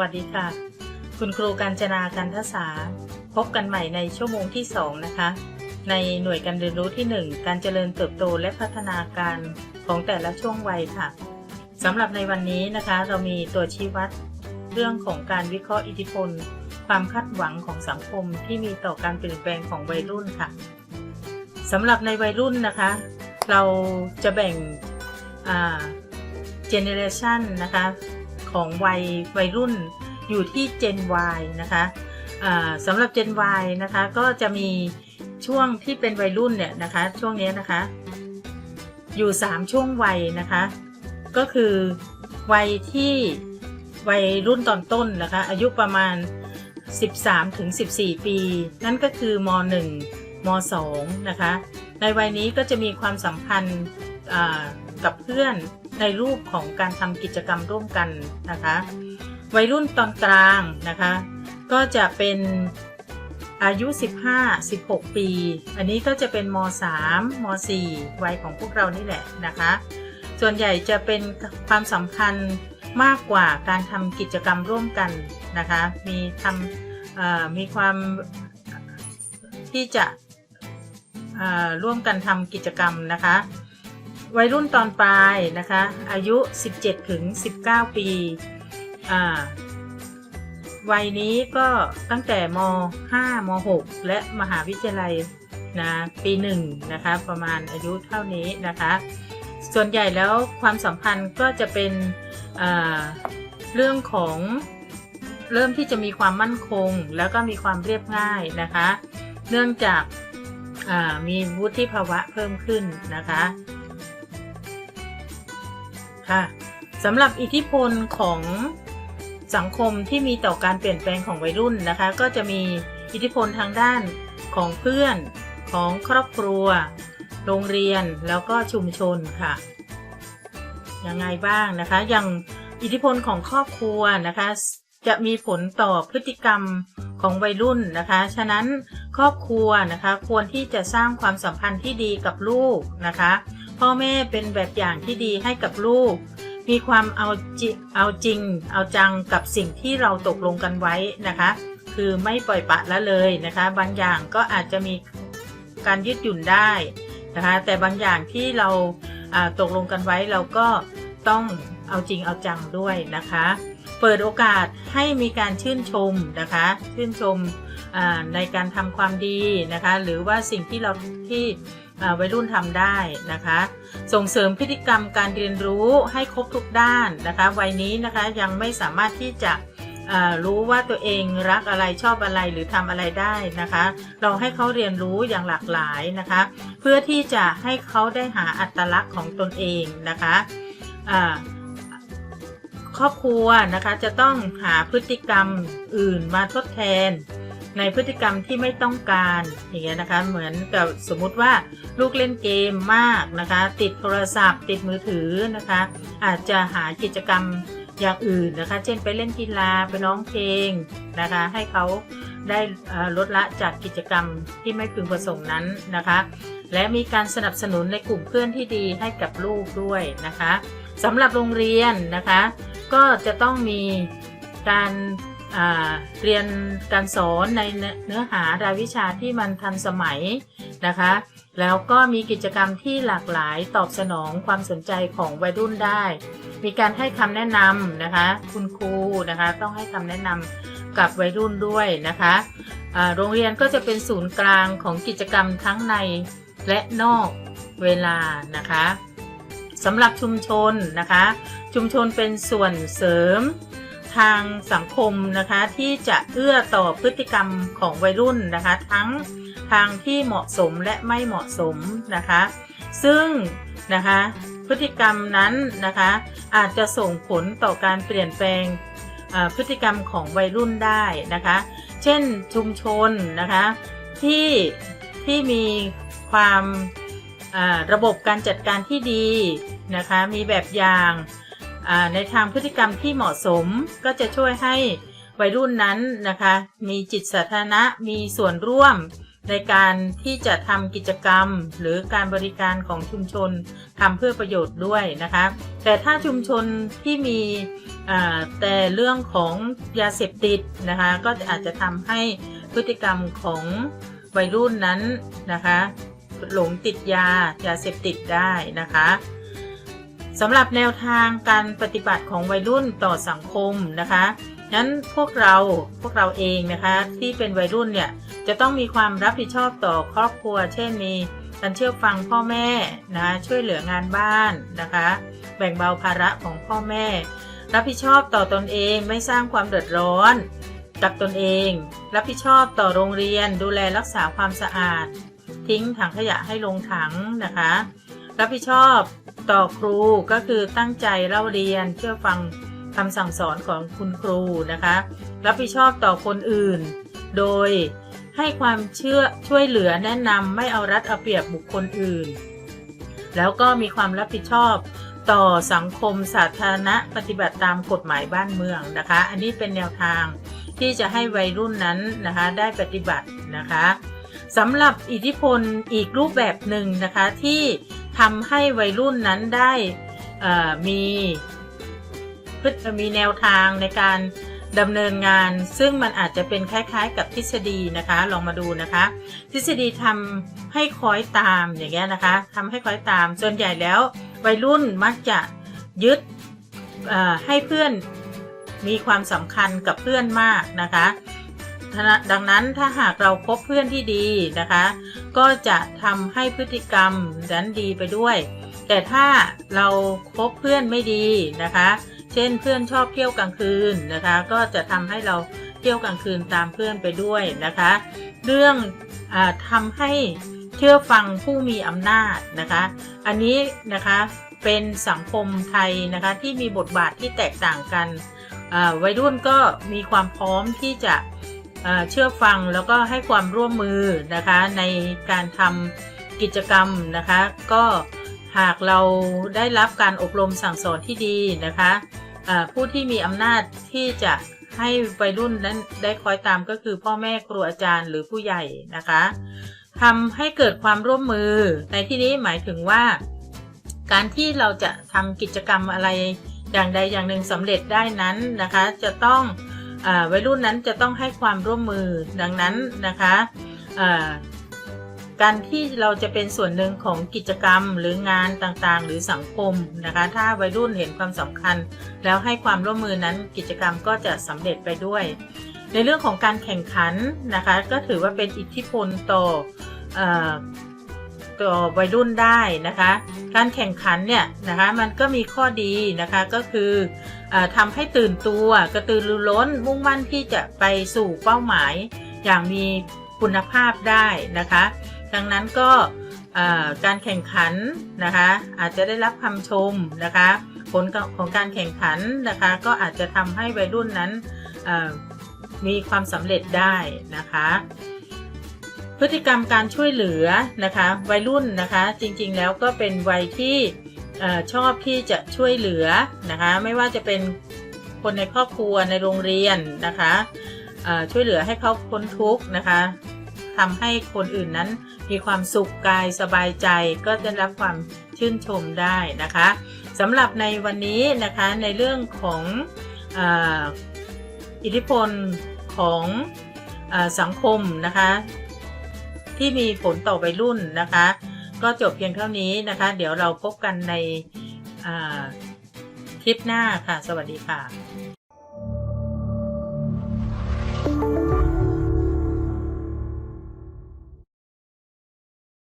วัสดีค่ะ คุณครูการจนาการทศาพบกันใหม่ในชั่วโมงที่ 2 นะคะ ในหน่วยการเรียนรู้ที่ 1 การเจริญเติบโตและพัฒนาการของแต่ละช่วงวัยค่ะสำหรับในวันนี้นะคะ เรามีตัวชี้วัด เรื่องของการวิเคราะห์อิทธิพล ความคาดหวังของสังคมที่มีต่อการเปลี่ยนแปลงของวัยรุ่นค่ะสำหรับในวัยรุ่นนะคะ เราจะแบ่งเจเนเรชันนะคะ ของวัยวัยรุ่นอยู่ที่ Gen Y นะคะสำหรับ Gen Y นะคะก็จะมีช่วงที่เป็นวัยรุ่นเนี่ยนะคะช่วงนี้นะคะ อยู่ 3 ช่วงวัยนะคะ ก็คือวัยที่วัยรุ่นตอนต้นนะคะ อายุประมาณ 13ถึง14 ปี นั่นก็คือม .1 ม .2 นะคะ ในวัยนี้ก็จะมีความสัมพันธ์กับเพื่อน ในรูปของการทำกิจกรรมร่วมกันนะคะ วัยรุ่นตอนกลางนะคะ ก็จะเป็นอายุ 15-16 ปี อันนี้ก็จะเป็นม 3 ม 4 วัยของพวกเรานี่แหละนะคะ ส่วนใหญ่จะเป็นความสัมพันธ์มากกว่าการทำกิจกรรมร่วมกันนะคะ มีทำมีความที่จะร่วมกันทำกิจกรรมนะคะ วัยรุ่นตอนปลายนะคะ อายุ 17ถึง19 ปีอ่าวัยนี้ก็ตั้งแต่ม 5 ม 6 และมหาวิทยาลัยนะปีหนึ่งนะคะประมาณอายุเท่านี้นะคะ ส่วนใหญ่แล้วความสัมพันธ์ก็จะเป็นเรื่องของเริ่มที่จะมีความมั่นคง แล้วก็มีความเรียบง่ายนะคะ เนื่องจากมีวุฒิภาวะเพิ่มขึ้นนะคะ ค่ะสำหรับอิทธิพลของสังคมที่มีต่อการเปลี่ยนแปลงของวัยรุ่นนะคะ ก็จะมีอิทธิพลทางด้านของเพื่อนของครอบครัว โรงเรียนแล้วก็ชุมชนค่ะยังไงบ้างนะคะ อย่างอิทธิพลของครอบครัวนะคะ จะมีผลต่อพฤติกรรมของวัยรุ่นนะคะ ฉะนั้นครอบครัวนะคะควรที่จะสร้างความสัมพันธ์ที่ดีกับลูกนะคะ พ่อแม่เป็นแบบอย่างที่ดีให้กับลูก มีความเอาจิเอาจริง เอาจังกับสิ่งที่เราตกลงกันไว้นะคะ คือไม่ปล่อยปะละเลยนะคะ บางอย่างก็อาจจะมีการยืดหยุ่นได้นะคะ แต่บางอย่างที่เราตกลงกันไว้เราก็ต้องเอาจริงเอาจังด้วยนะคะ เปิดโอกาสให้มีการชื่นชมนะคะ ชื่นชมในการทำความดีนะคะ หรือว่าสิ่งที่เราที่ วัยรุ่นทำได้นะคะ ส่งเสริมพฤติกรรมการเรียนรู้ให้ครบทุกด้านนะคะ วัยนี้นะคะยังไม่สามารถที่จะรู้ว่าตัวเองรักอะไรชอบอะไรหรือทำอะไรได้นะคะ เราให้เขาเรียนรู้อย่างหลากหลายนะคะ เพื่อที่จะให้เขาได้หาอัตลักษณ์ของตนเองนะคะครอบครัวนะคะจะต้องหาพฤติกรรมอื่นมาทดแทน ในพฤติกรรมที่ไม่ต้องการอย่างเงี้ยนะคะ เหมือนกับสมมุติว่าลูกเล่นเกมมากนะคะ ติดโทรศัพท์ ติดมือถือนะคะ อาจจะหากิจกรรมอย่างอื่นนะคะ เช่นไปเล่นกีฬาไปร้องเพลงนะคะ ให้เขาได้ลดละจากกิจกรรมที่ไม่พึงประสงค์นั้นนะคะ และมีการสนับสนุนในกลุ่มเพื่อนที่ดีให้กับลูกด้วยนะคะสำหรับโรงเรียนนะคะ ก็จะต้องมีการ เรียนการสอนในเนื้อหารายวิชาที่มันทันสมัยนะคะ แล้วก็มีกิจกรรมที่หลากหลายตอบสนองความสนใจของวัยรุ่นได้ มีการให้คำแนะนำนะคะ คุณครูนะคะต้องให้คำแนะนำกับวัยรุ่นด้วยนะคะโรงเรียนก็จะเป็นศูนย์กลางของกิจกรรมทั้งในและนอกเวลานะคะสำหรับชุมชนนะคะ ชุมชนเป็นส่วนเสริม ทางสังคมนะคะที่จะเอื้อต่อพฤติกรรมของวัยรุ่นนะคะ ทั้งทางที่เหมาะสมและไม่เหมาะสมนะคะ ซึ่งนะคะพฤติกรรมนั้นนะคะอาจจะส่งผลต่อการเปลี่ยนแปลงพฤติกรรมของวัยรุ่นได้นะคะ เช่นชุมชนนะคะที่ที่มีความระบบการจัดการที่ดีนะคะมีแบบอย่าง ในทางพฤติกรรมที่เหมาะสมก็จะช่วยให้วัยรุ่นนั้นนะคะ มีจิตสาธารณะมีส่วนร่วมในการที่จะทำกิจกรรมหรือการบริการของชุมชนทำเพื่อประโยชน์ด้วยนะคะ แต่ถ้าชุมชนที่มีแต่เรื่องของยาเสพติดนะคะ ก็อาจจะทำให้พฤติกรรมของวัยรุ่นนั้นนะคะ หลงติดยายาเสพติดได้นะคะ สำหรับแนวทางการปฏิบัติของวัยรุ่นต่อสังคมนะคะนั้นพวกเราพวกเราเองนะคะที่เป็นวัยรุ่นเนี่ยจะต้องมีความรับผิดชอบต่อครอบครัว เช่นมีการเชื่อฟังพ่อแม่นะช่วยเหลืองานบ้านนะคะ แบ่งเบาภาระของพ่อแม่ รับผิดชอบต่อตนเองไม่สร้างความเดือดร้อนกับตนเอง รับผิดชอบต่อโรงเรียนดูแลรักษาความสะอาด ทิ้งถังขยะให้ลงถังนะคะ รับผิดชอบ ต่อครูก็คือตั้งใจเล่าเรียนเชื่อฟังคำสั่งสอนของคุณครูนะคะ รับผิดชอบต่อคนอื่น โดยให้ความเชื่อช่วยเหลือแนะนำไม่เอารัดเอาเปรียบบุคคลอื่น แล้วก็มีความรับผิดชอบต่อสังคมสาธารณะปฏิบัติตามกฎหมายบ้านเมืองนะคะ อันนี้เป็นแนวทางที่จะให้วัยรุ่นนั้นนะคะได้ปฏิบัตินะคะสำหรับอิทธิพลอีกรูปแบบหนึ่งนะคะที่ ทำให้วัยรุ่นนั้นได้มีพฤตมีแนวทางในการดำเนินงาน ซึ่งมันอาจจะเป็นคล้าย ๆ กับทฤษฎีนะคะ ลองมาดูนะคะ ทฤษฎีทำให้คอยตามอย่างเงี้ยนะคะทำให้คอยตาม ส่วนใหญ่แล้ววัยรุ่นมักจะยึดให้เพื่อนมีความสำคัญกับเพื่อนมากนะคะ ดังนั้นถ้าหากเราคบเพื่อนที่ดีนะคะ ก็จะทำให้พฤติกรรมนั้นดีไปด้วย แต่ถ้าเราคบเพื่อนไม่ดีนะคะ เช่นเพื่อนชอบเที่ยวกลางคืนนะคะ ก็จะทำให้เราเที่ยวกลางคืนตามเพื่อนไปด้วยนะคะ เรื่องอทำให้เชื่อฟังผู้มีอำนาจนะคะ อันนี้นะคะเป็นสังคมไทยนะคะที่มีบทบาทที่แตกต่างกันวัยรุ่นก็มีความพร้อมที่จะ เชื่อฟังแล้วก็ให้ความร่วมมือนะคะในการทำกิจกรรมนะคะ ก็หากเราได้รับการอบรมสั่งสอนที่ดีนะคะผู้ที่มีอำนาจที่จะให้วัยรุ่นนั้นได้คอยตามก็คือพ่อแม่ครูอาจารย์หรือผู้ใหญ่นะคะทำให้เกิดความร่วมมือในที่นี้หมายถึงว่า การที่เราจะทำกิจกรรมอะไรอย่างใดอย่างหนึ่งสำเร็จได้นั้นนะคะ จะต้อง วัยรุ่นนั้นจะต้องให้ความร่วมมือดังนั้นนะคะการที่เราจะเป็นส่วนหนึ่งของกิจกรรมหรืองานต่างๆ หรือสังคมนะคะ ถ้าวัยรุ่นเห็นความสำคัญ แล้วให้ความร่วมมือนั้นกิจกรรมก็จะสำเร็จไปด้วย ในเรื่องของการแข่งขันนะคะ ก็ถือว่าเป็นอิทธิพลต่อต่อ วัยรุ่นได้นะคะ การแข่งขันเนี่ยนะคะมันก็มีข้อดีนะคะก็คืออทำให้ตื่นตัวกระตือรือร้นมุ่งมั่นที่จะไปสู่เป้าหมาย อย่างมีคุณภาพได้นะคะ ดังนั้นก็การแข่งขันนะคะอาจจะได้รับคำชมนะคะผลของการแข่งขันนะคะก็อาจจะทำให้วัยรุ่นนั้นมีความสำเร็จได้นะคะ พฤติกรรมการช่วยเหลือนะคะ วัยรุ่นนะคะ จริงๆแล้วก็เป็นวัยที่ชอบที่จะช่วยเหลือนะคะ ไม่ว่าจะเป็นคนในครอบครัวในโรงเรียนนะคะช่วยเหลือให้เขาพ้นทุกข์นะคะทำให้คนอื่นนั้นมีความสุขกายสบายใจก็จะรับความชื่นชมได้นะคะสำหรับในวันนี้นะคะในเรื่องของออิทธิพลของอสังคมนะคะ ที่มีผลต่อวัยรุ่นนะคะ ก็จบเพียงเท่านี้นะคะ เดี๋ยวเราพบกันในคลิปหน้าค่ะ สวัสดีค่ะ